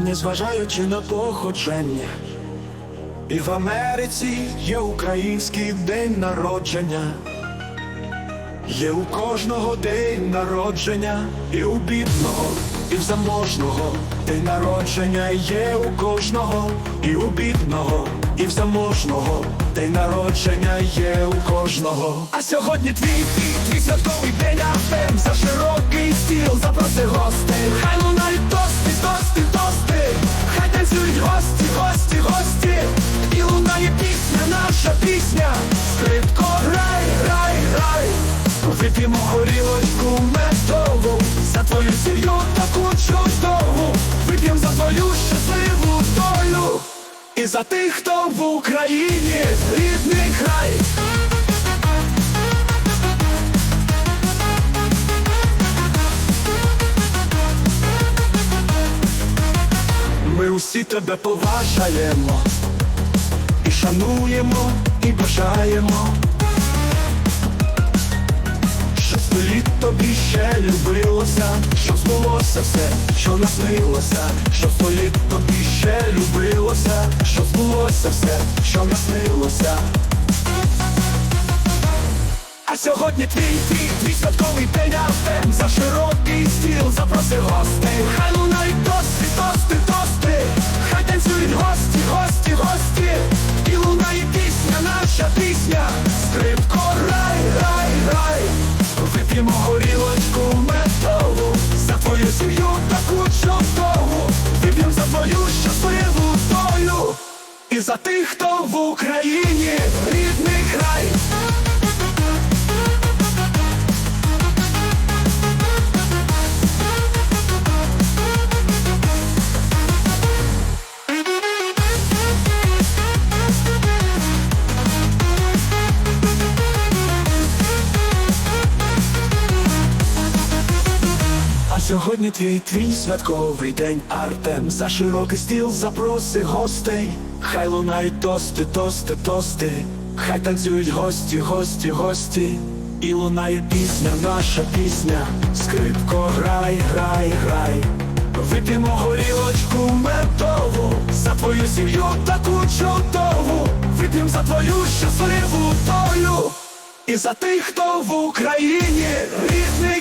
незважаючи на походження. І в Америці є український день народження. Є у кожного день народження, і у бідного, і в заможного день народження є у кожного, і у бідного, і в заможного день народження є у кожного. А сьогодні твій твій, твій святковий день афем за Вип'ємо горілочку медову. За твою сім'ю таку чудову Вип'ємо за твою щасливу долю. І за тих, хто в Україні рідний край. Ми усі тебе поважаємо. І шануємо, і бажаємо літ тобі ще любилося, щоб збулося все, що наснилося, щоб сто літ тобі ще любилося, щоб збулося все, що наснилося. А сьогодні твій, твій, твій святковий день а За широкий стіл запроси гостей Хай лунають І за тих, хто в Україні рідний край сьогодні твій твій святковий день Артем за широкий стіл запроси гостей. Хай лунають тости, тости, тости, хай танцюють гості, гості, гості. І лунає пісня, наша пісня, скрипко, грай, грай, грай. Вип'ємо горілочку медову. За твою сім'ю таку чудову Вип'ємо за твою щасливу долю. І за тих, хто в Україні рідний